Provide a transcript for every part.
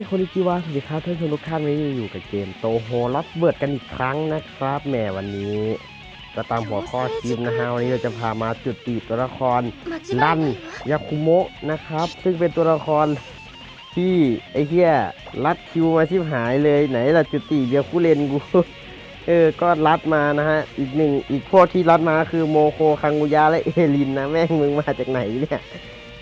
คนจิวาสวัสดีครับท่านผู้ชมทุกท่านวันนี้อยู่กับเกมโตโฮลัสเบิร์ดกันอีกครั้งนะครับแหมวันนี้ก็ตามหัวข้อคลิปนะฮะวันนี้เราจะพามาจุดติตัวละครลันยาคุโมะนะครับ ซึ่งเป็นตัวละครที่ไอ้เหี้ยรัดคิวมาชิบหายเลยไหนล่ะจุดติเบียคุเลนกูเออก็รัดมานะฮะอีกหนึ่งอีกพวกที่รัดมาคือโมโคคังกุยะและเอลินนะแม่งมึงมาจากไหนเนี่ย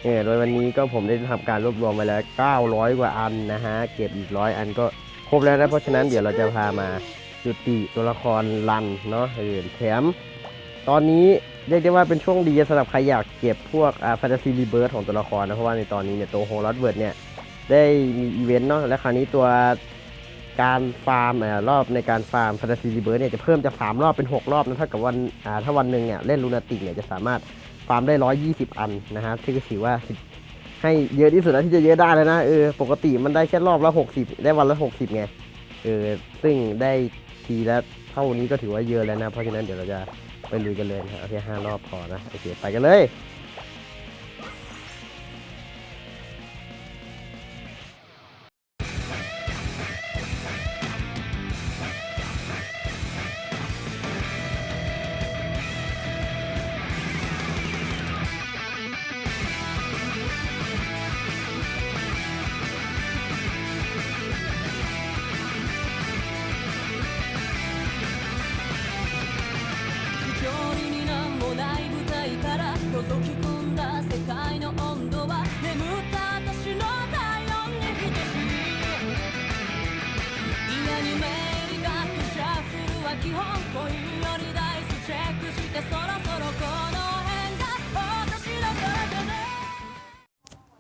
เออโดยวันนี้ก็ผมได้ทำการรวบรวมไปแล้ว 900 กว่าอันนะฮะ เก็บอีกร้อยอันก็ครบแล้วนะ เพราะฉะนั้นเดี๋ยวเราจะพามาจุติตัวละครลันเนาะเออแถมตอนนี้เรียกได้ว่าเป็นช่วงดีสำหรับใครอยากเก็บพวกอ่าแฟนตาซีรีเบิร์ของตัวละครนะ เพราะว่าในตอนนี้เนี่ยตัวโฮลอดเวิร์ดเนี่ยได้มีอีเวนต์เนาะและคราวนี้ตัวการฟาร์มรอบในการฟาร์มแฟนตาซีรีเบิร์เนี่ยจะเพิ่มจากสามรอบเป็น 6 รอบนะเท่ากับวันอ่าถ้าวันหนึ่งเนี่ยเล่นลูนาติกเนี่ยจะสามารถ ฟาร์มได้ 120 อันนะครับที่ก็ถือว่าให้เยอะที่สุดแล้วที่จะเยอะได้แล้วนะเออปกติมันได้แค่รอบละ 60 ได้วันละ 60 ไงเออซึ่งได้ทีละเท่านี้ก็ถือว่าเยอะแล้วนะ เพราะฉะนั้นเดี๋ยวเราจะไปลุยกันเลยนะฮะเอาแค่ห้ารอบพอนะโอเคไปกันเลย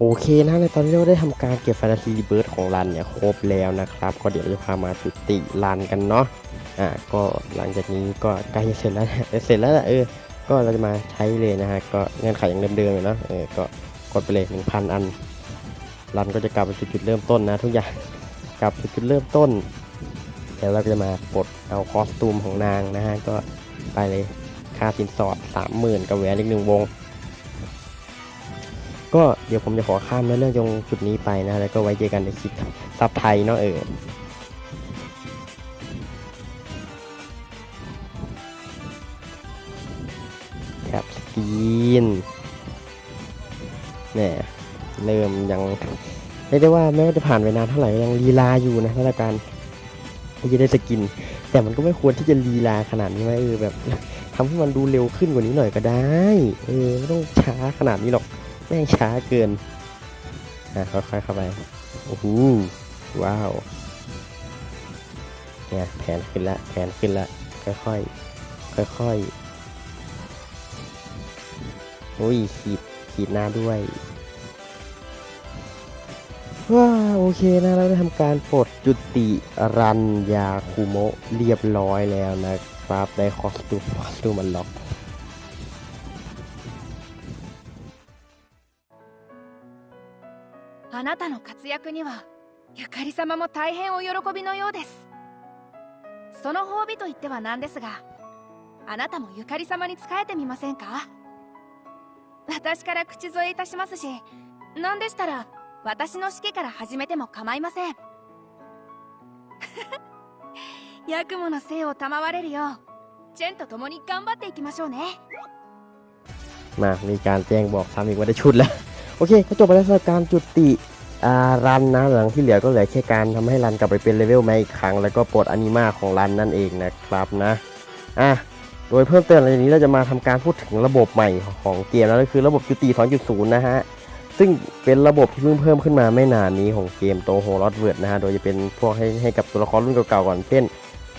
โอเคนะในตอนนี้เราได้ทำการเก็บแฟนตาซีเบิร์ดของรันเนี่ยครบแล้วนะครับ ก็เดี๋ยวจะพามาจุติรันกันเนาะอ่าก็หลังจากนี้ก็ใกล้จะเสร็จแล้วนะเสร็จแล้วแหละเออก็เราจะมาใช้เลยนะฮะก็เงื่อนไขอย่างเดิมๆเลยเนาะเออก็กดไปเลย1,000อันรันก็จะกลับไปจุดเริ่มต้นนะ ทุกอย่างกลับสู่จุดเริ่มต้นเดี๋ยวเราก็จะมาปลดเอาคอสตูมของนางนะฮะก็ไปเลยค่าสินสอด30,000กับแหวนอีกหนึ่งวง เดี๋ยวผมจะขอข้ามเรื่องตรงจุดนี้ไปนะ แล้วก็ไว้เจอกันในคลิปซับไทยเนาะเออแคปสกรีนเนี่ยเริ่มยังเรียกได้ว่าแม้ว่าจะผ่านไปนานเท่าไหร่ยังลีลาอยู่นะสำหรับการที่จะได้สกิน แต่มันก็ไม่ควรที่จะลีลาขนาดนี้ไหมเออแบบทำให้มันดูเร็วขึ้นกว่านี้หน่อยก็ได้ เออไม่ต้องช้าขนาดนี้หรอก แม่งช้าเกิน อะค่อยๆเข้าไป โอ้โห ว้าว เนี่ย แผนขึ้นละ แผนขึ้นละ ค่อยๆ ค่อยๆ โอ้ย ขีด ขีดหน้าด้วย ว้า โอเคนะ เราได้ทำการปลดจุติรันยาคูโมะเรียบร้อยแล้วนะครับ ได้คอสตูมคอสตูมมันล็อก なたの活躍にはゆかり様も大変お喜びのようですその褒美といってはなんですがあなたもゆかり様に仕えてみませんか私から口添えいたしますし何でしたら私の指揮から始めても構いませんヤクモの生を賜れるようチェンと共に頑張っていきましょうね มามีการแจ้งบอกซ้ำอีกว่าได้ชุดแล้ว โอเค ก็จบไปแล้วสำหรับการจุติอ่า รันนะหลังที่เหลือก็เหลือแค่การทำให้รันกลับไปเป็นเลเวลแม่อีกครั้ง แล้วก็ปลดอนิมาของรันนั่นเองนะครับนะอะโดยเพิ่มเติมหลังจากนี้เราจะมาทำการพูดถึงระบบใหม่ของเกมแล้วก็คือระบบจุติ2.0 นะฮะซึ่งเป็นระบบที่เพิ่งเพิ่มขึ้นมาไม่นานนี้ของเกมโตโฮลอดเวิร์ดนะฮะโดยจะเป็นพวกให้ให้กับตัวละครรุ่นเก่าๆก่อนเช่น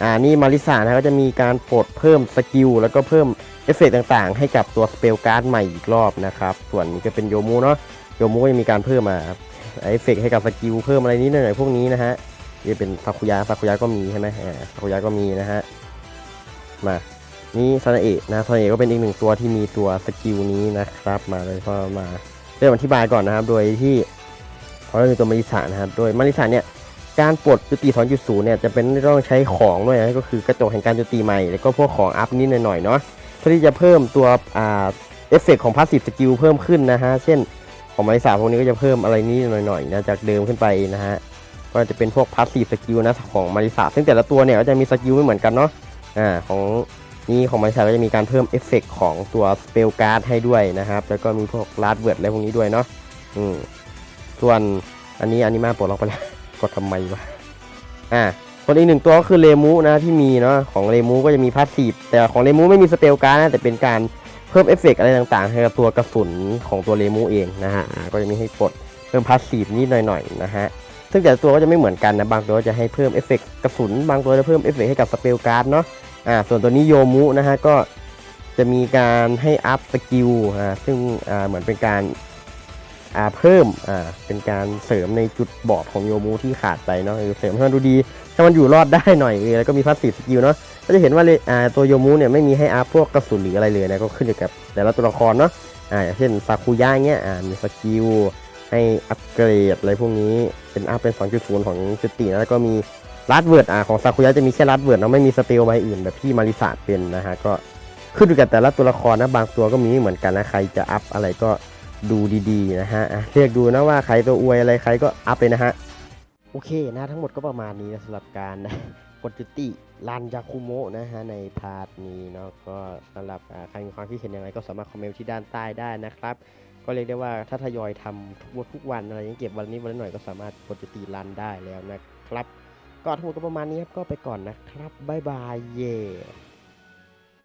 อ่านี่มาริสานะก็จะมีการปลดเพิ่มสกิลแล้วก็เพิ่มเอฟเฟกต์ต่างๆ ให้กับตัวสเปลการ์ดใหม่อีกรอบนะครับส่วนนี้ก็เป็นโยมูเนาะโยมูก็ยังมีการเพิ่มมาครับ เอฟเฟกให้กับสกิลเพิ่มอะไรนิดหน่อยพวกนี้นะฮะนี่เป็นซากุยะซากุยะก็มีใช่ไหมอ่าซากุยะก็มีนะฮะมานี่ซาเอะนะซาเอะก็เป็นอีกหนึ่งตัวที่มีตัวสกิลนี้นะครับมาเลยก็มาเริ่มอธิบายก่อนนะครับ โดยที่เขาเริ่มจากตัวมาริสานะครับโดยมาริสาเนี่ยการปลดจุติ 2.0 เนี่ยจะเป็นต้องใช้ของด้วยนะก็คือกระจกแห่งการจุติใหม่ แล้วก็พวกของอัพนิดหน่อยๆเนาะเพื่อที่จะเพิ่มตัวอ่าเอฟเฟกของพาสซีฟสกิลเพิ่มขึ้นนะฮะ เช่น ของไม้สาพวกนี้ก็จะเพิ่มอะไรนี้หน่อยๆนะจากเดิมขึ้นไปนะฮะก็จะเป็นพวกพาสซีฟสกิลนะของมาริสาซึ่งแต่ละตัวเนี่ยก็จะมีสกิลไม่เหมือนกันเนาะอ่าของนี่ของมาริสาก็จะมีการเพิ่มเอฟเฟกต์ของตัวสเปลการ์ดให้ด้วยนะครับ แล้วก็มีพวกลาดเวิร์ดอะไรพวกนี้ด้วยเนาะอืมส่วนอันนี้อันนี้มาปลดล็อกไปแล้วกดทำไมวะอ่าส่วนอีกหนึ่งตัวก็คือเลมูนะที่มีเนาะของเลมูก็จะมีพาสซีฟแต่ของเลมูไม่มีสเปลการ์ดนะแต่เป็นการ พิ่มเอฟเฟกต์อะไรต่างๆ ให้กับตัวกระสุนของตัวเลมูเองนะฮะก็จะมีให้กดเพิ่มพาสซีฟนิดหน่อยๆนะฮะซึ่งแต่ตัวก็จะไม่เหมือนกันนะบางตัวจะให้เพิ่มเอฟเฟกต์กระสุนบางตัวจะเพิ่มเอฟเฟกต์ให้กับสเปลการ์ดเนาะอ่าส่วนตัวนี้โยมุนะฮะก็จะมีการให้อัพสกิลอ่าซึ่งอ่าเหมือนเป็นการอ่าเพิ่มอ่าเป็นการเสริมในจุดบอดของโยมุที่ขาดไปเนาะเออเสริมให้มันดูดีให้มันอยู่รอดได้หน่อยเออแล้วก็มีพาสซีฟสกิลเนาะ ก็จะเห็นว่าเลยอ่าตัวโยมุเนี่ยไม่มีให้อัพพวกกระสุนหรืออะไรเลยนะก็ขึ้นอยู่กับแต่ละตัวละครเนาะอ่าอย่างเช่นซากุยะเงี้ยอ่ามีสกิลให้อัปเกรดอะไรพวกนี้เป็นอัพเป็น 2.0 ของจุตินะแล้วก็มีลัดเวิร์ดอ่าของซากุยะจะมีแค่ลัดเวิร์ดเนาะไม่มีสเปลใบอื่นแบบที่มาริสาเป็นนะฮะก็ขึ้นอยู่กับแต่ละตัวละครนะบางตัวก็มีไม่เหมือนกันนะใครจะอัพอะไรก็ดูดีๆนะฮะะเรียกดูนะว่าใครตัวอวยอะไรใครก็อัพเลยนะฮะโอเคนะทั้งหมดก็ประมาณนี้นะสำหรับการ กดจุติรันยาคุโมะนะฮะในพาร์ทนี้เนาะก็สำหรับใครมีความคิดเห็นยังไงก็สามารถคอมเมนต์ที่ด้านใต้ได้นะครับ ก็เรียกได้ว่าถ้าทยอยทำทุกวันทุกวันอะไรยังเก็บวันนี้วันหน่อยก็สามารถกดจุติลันได้แล้วนะครับ ก็ทั้งหมดก็ประมาณนี้ครับก็ไปก่อนนะครับบ๊ายบายเย่